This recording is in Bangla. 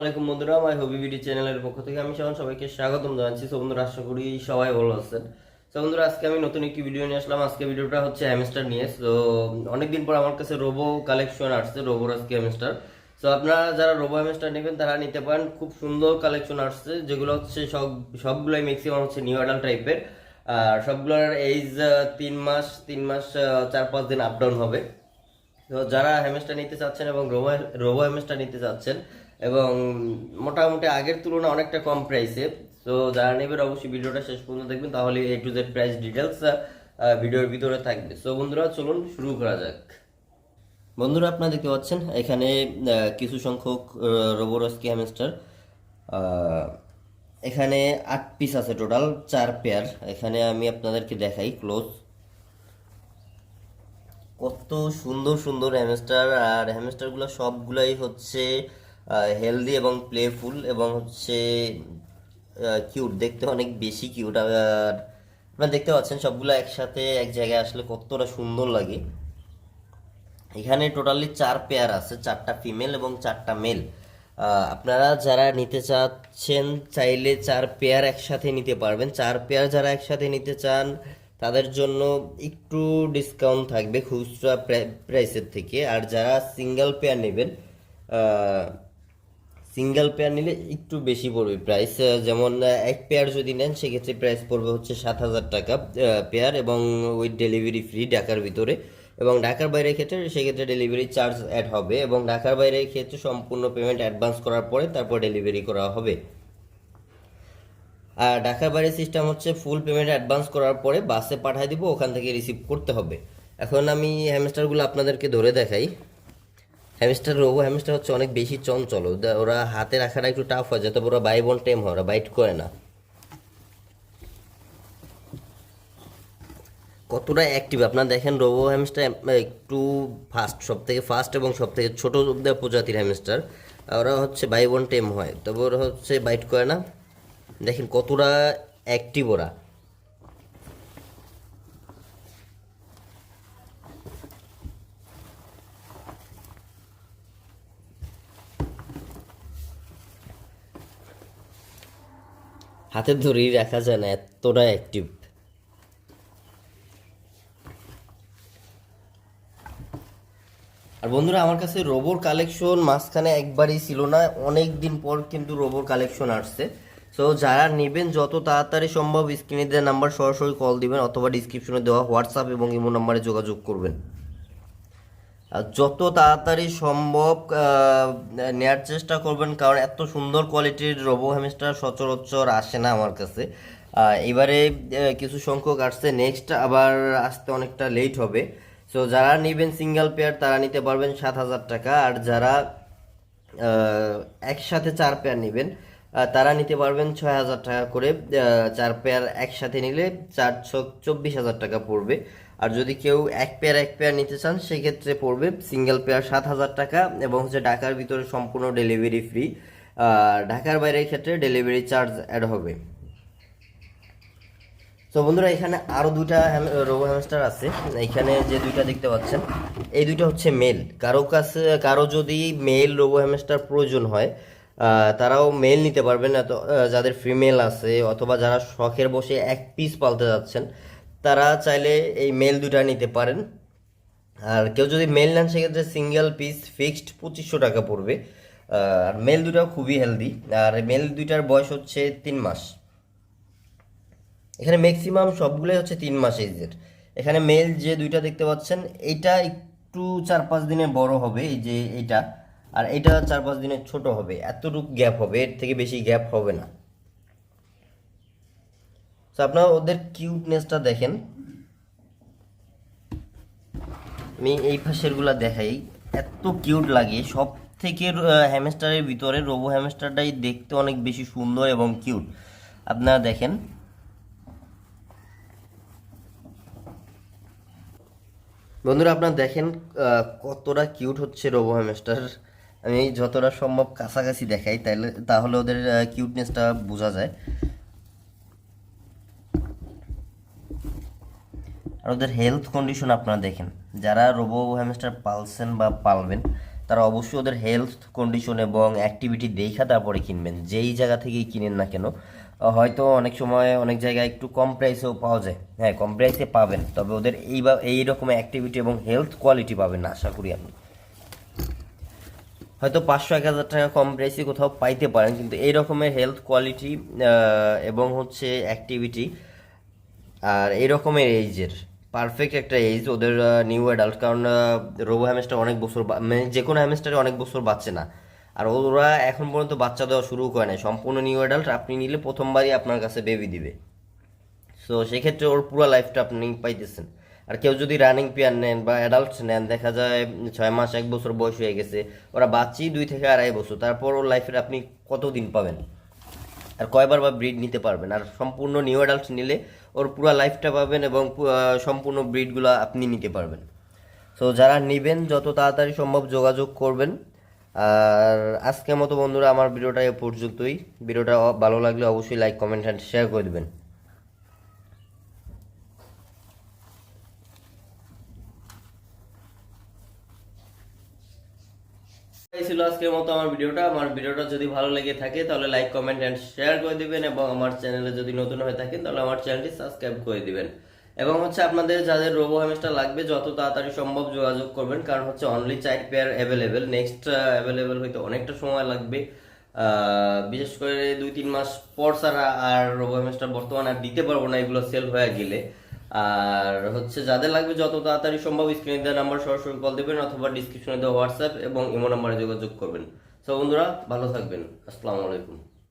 আসসালামাইকুম বন্ধুরা হবি ভিডিও চ্যানেলের পক্ষ থেকে আমি সবাই সবাইকে স্বাগতম জানাচ্ছি। তো বন্ধুরা, আশা করি সবাই ভালো আছেন। তো বন্ধুরা, আজকে আমি নতুন একটি ভিডিও নিয়ে আসলাম। আজকে ভিডিওটা হচ্ছে হ্যামস্টার নিয়ে। তো অনেকদিন পর আমার কাছে রোবো কালেকশন আসছে রোবোর আজকে হ্যামস্টার তো আপনারা যারা রোবো হ্যামস্টার নেবেন, তারা নিতে পারেন। খুব সুন্দর কালেকশন আসছে, যেগুলো হচ্ছে সব সবগুলোই ম্যাক্সিমাম হচ্ছে নিউ অ্যাডাল টাইপের আর সবগুলোর এইজ তিন মাস তিন মাস চার পাঁচ দিন আপ ডাউন হবে। তো যারা হ্যামেস্টার নিতে চাচ্ছেন এবং রোবো রোবো হ্যামেস্টার নিতে চাচ্ছেন এবং মোটামুটি আগের তুলনায় অনেকটা কম প্রাইসে তো যারা নেবেন অবশ্যই ভিডিওটা শেষ পর্যন্ত দেখবেন, তাহলে A to Z price details ভিডিওর ভিতরে থাকবে। সো বন্ধুরা, চলুন শুরু করা যাক। বন্ধুরা, আপনারা দেখতে পাচ্ছেন, এখানে কিছু সংখ্যক রোবোরস্কি হ্যামেস্টার এখানে আট পিস আছে টোটাল চার পেয়ার এখানে আমি আপনাদেরকে দেখাই ক্লোজ কত সুন্দর সুন্দর হ্যামস্টার আর হ্যামস্টারগুলো সবগুলাই হচ্ছে হেলদি এবং প্লেফুল এবং হচ্ছে কিউট দেখতে অনেক বেশি কিউট আর আপনারা দেখতে পাচ্ছেন সবগুলো একসাথে এক জায়গায় আসলে কতটা সুন্দর লাগে। এখানে টোটালি চার পেয়ার আছে, চারটা ফিমেল এবং চারটা মেল আপনারা যারা নিতে চাচ্ছেন, চাইলে চার পেয়ার একসাথে নিতে পারবেন। চার পেয়ার যারা একসাথে নিতে চান, তাদের জন্য একটু ডিসকাউন্ট থাকবে খুচরা প্রাইসের থেকে। আর যারা সিঙ্গেল পেয়ার নেবেন সিঙ্গেল পেয়ার নিলে একটু বেশি পড়বে। প্রাইস যেমন এক পেয়ার যদি নেন, সেক্ষেত্রে প্রাইস পড়বে হচ্ছে সাত হাজার টাকা পেয়ার এবং উইথ ডেলিভারি ফ্রি ঢাকার ভিতরে। এবং ঢাকার বাইরের ক্ষেত্রে, সেক্ষেত্রে ডেলিভারি চার্জ অ্যাড হবে এবং ঢাকার বাইরের ক্ষেত্রে সম্পূর্ণ পেমেন্ট অ্যাডভান্স করার পরে তারপর ডেলিভারি করা হবে। আর ঢাকার বাইরের সিস্টেম হচ্ছে ফুল পেমেন্ট অ্যাডভান্স করার পরে বাসে পাঠিয়ে দিব, ওখান থেকে রিসিভ করতে হবে। এখন আমি হ্যামস্টারগুলো আপনাদেরকে ধরে দেখাই। হ্যামস্টার রোবো হ্যামস্টার হচ্ছে অনেক বেশি চঞ্চল। ওরা হাতে রাখাটা একটু টাফ হয়, যাতে ওরা বাই বোন টেম হয়, ওরা বাইট করে না। কতটা অ্যাক্টিভ আপনারা দেখেন রোবো হ্যামস্টার একটু ফাস্ট সব থেকে ফাস্ট এবং সব থেকে ছোট প্রজাতির হ্যামস্টার ওরা হচ্ছে বাই বোন টেম হয়, তবে ওরা হচ্ছে বাইট করে না। দেখেন কতটা অ্যাক্টিভ ওরা। হাতে ধরেই রাখা যায় না, এতটা অ্যাক্টিভ আর বন্ধুরা, আমার কাছে রোবোর কালেকশন মাঝখানে একবারই ছিল না, অনেক দিন পর কিন্তু রোবোর কালেকশন আসছে। সো যারা নেবেন, যত তাড়াতাড়ি সম্ভব স্ক্রিনে দেওয়া নাম্বার সরাসরি কল দিবেন, অথবা ডিসক্রিপশনে দেওয়া হোয়াটসঅ্যাপ এবং ইমো নাম্বারে যোগাযোগ করবেন। যত তাড়াতাড়ি সম্ভব নেয়ার চেষ্টা করবেন, কারণ এত সুন্দর কোয়ালিটির রোবো হ্যামস্টার সচরাচর আসে না আমার কাছে। এবারে কিছু সংখ্যক আসছে নেক্সট আবার আসতে অনেকটা লেট হবে। সো যারা নেবেন সিঙ্গেল পেয়ার তারা নিতে পারবেন সাত হাজার টাকা, আর যারা একসাথে চার পেয়ার নেবেন তারা নিতে পারবেন ছয় হাজার টাকা করে চার পেয়ার একসাথে নিলে চার চব্বিশ হাজার টাকা পড়বে। আর যদি কেউ এক পেয়ার এক পেয়ার নিতে চান, সেক্ষেত্রে পড়বে সিঙ্গেল পেয়ার সাত হাজার টাকা এবং হচ্ছে ঢাকার ভিতরে সম্পূর্ণ ডেলিভারি ফ্রি ঢাকার বাইরের ক্ষেত্রে ডেলিভারি চার্জ অ্যাড হবে। তো বন্ধুরা, এখানে আরও দুটা রোবো হ্যামস্টার আছে। এখানে যে দুইটা দেখতে পাচ্ছেন, এই দুইটা হচ্ছে মেল কারও কাছে, কারও যদি মেল রোবো হ্যামস্টার প্রয়োজন হয় তারাও মেল নিতে পারবেন এত যাদের ফিমেল আছে অথবা যারা শখের বসে এক পিস পালতে যাচ্ছেন তারা চাইলে এই মেল দুইটা নিতে পারেন। আর কেউ যদি মেল নেন, সেক্ষেত্রে সিঙ্গেল পিস ফিক্সড পঁচিশশো টাকা পড়বে। আর মেল দুটাও খুবই হেলদি আর মেল দুইটার বয়স হচ্ছে তিন মাস। এখানে ম্যাক্সিমাম সবগুলোই হচ্ছে তিন মাস এজের এখানে মেল যে দুইটা দেখতে পাচ্ছেন, এইটা একটু চার পাঁচ দিনের বড় হবে, এই যে এইটা। আর এটা চার পাঁচ দিনের ছোট হবে। এতটুকু গ্যাপ হবে, এর থেকে বেশি গ্যাপ হবে না। তো আপনারা ওদের কিউটনেসটা দেখেন। আমি এই পাশেরগুলা দেখাই। এত কিউট লাগে। সব থেকে হ্যামস্টারের ভিতরে রোবো হ্যামস্টারটাই দেখতে অনেক বেশি সুন্দর এবং কিউট আপনারা দেখেন। বন্ধুরা, আপনারা দেখেন কতটা কিউট হচ্ছে রোবো হ্যামস্টার আমি যতটা সম্ভব কাছাকাছি দেখাই তাহলে তাহলে ওদের কিউটনেসটা বোঝা যায়। আর ওদের হেলথ কন্ডিশন আপনারা দেখেন। যারা রোবো হ্যামস্টার পালছেন বা পালবেন, তারা অবশ্যই ওদের হেলথ কন্ডিশন এবং অ্যাক্টিভিটি দেখা তারপরে কিনবেন। যেই জায়গা থেকেই কিনেন না কেন, হয়তো অনেক সময় অনেক জায়গায় একটু কম প্রাইসেও পাওয়া যায়। হ্যাঁ কম প্রাইসে পাবেন, তবে ওদের এই বা এই রকম অ্যাক্টিভিটি এবং হেলথ কোয়ালিটি পাবেন আশা করি আপনি হয়তো পাঁচশো, এক হাজার টাকা কম প্রাইসে কোথাও পাইতে পারেন, কিন্তু এই রকমের হেলথ কোয়ালিটি এবং হচ্ছে অ্যাক্টিভিটি আর এই রকমের এইজের পারফেক্ট একটা এজ ওদের নিউ অ্যাডাল্ট কারণ রোবো হ্যামেস্টার অনেক বছর মানে যে কোনো হ্যামস্টারে অনেক বছর বাচ্চে না। আর ওরা এখন পর্যন্ত বাচ্চা দেওয়া শুরু করে নাই। সম্পূর্ণ নিউ অ্যাডাল্ট আপনি নিলে প্রথমবারই আপনার কাছে বেবি দিবে। সো সেক্ষেত্রে ওর পুরো লাইফটা আপনি পাইতেছেন। আর কেউ যদি রানিং পেয়ার নেন বা অ্যাডাল্ট নেন, দেখা যায় ছয় মাস, এক বছর বয়স হয়ে গেছে, ওরা বাচ্চি দুই থেকে আড়াই বছর। তারপর ওর লাইফের আপনি কত দিন পাবেন? আর কয়বার বা ব্রিড নিতে পারবেন। আর সম্পূর্ণ নিউ অ্যাডাল্ট নিলে ওর পুরো লাইফটা পাবেন এবং সম্পূর্ণ ব্রিডগুলো আপনি নিতে পারবেন। সো যারা নেবেন, যত তাড়াতাড়ি সম্ভব যোগাযোগ করবেন। আর আজকের মতো বন্ধুরা, আমার ভিডিওটা এ পর্যন্তই। ভিডিওটা ভালো লাগলে অবশ্যই লাইক কমেন্ট অ্যান্ড শেয়ার করে দেবেন। ছিল আজকের মতো আমার ভিডিওটা। আমার ভিডিওটা যদি ভালো লেগে থাকে, তাহলে লাইক কমেন্ট এন্ড শেয়ার করে দিবেন এবং আমার চ্যানেলে যদি নতুন হয়ে থাকেন, তাহলে আমার চ্যানেলটি সাবস্ক্রাইব করে দিবেন। এবং হচ্ছে আপনাদের যাদের রোবো হ্যামস্টার লাগবে, যত তাড়াতাড়ি সম্ভব যোগাযোগ করবেন, কারণ হচ্ছে only child pair available next available হইতে অনেকটা সময় লাগবে। বিশেষ করে দুই, তিন মাস পর ছাড়া আর রোবো হ্যামস্টার বর্তমানে আর দিতে পারব না, এগুলো সেল হয়ে গেলে। আর হচ্ছে যাদের লাগবে যত তাড়াতাড়ি সম্ভব স্ক্রিনে দেওয়া নাম্বার সরাসরি কল দেবেন অথবা ডিসক্রিপশনে দেওয়া হোয়াটসঅ্যাপ এবং ইমো নাম্বারে যোগাযোগ করবেন। সো বন্ধুরা, ভালো থাকবেন। আসসালামু আলাইকুম।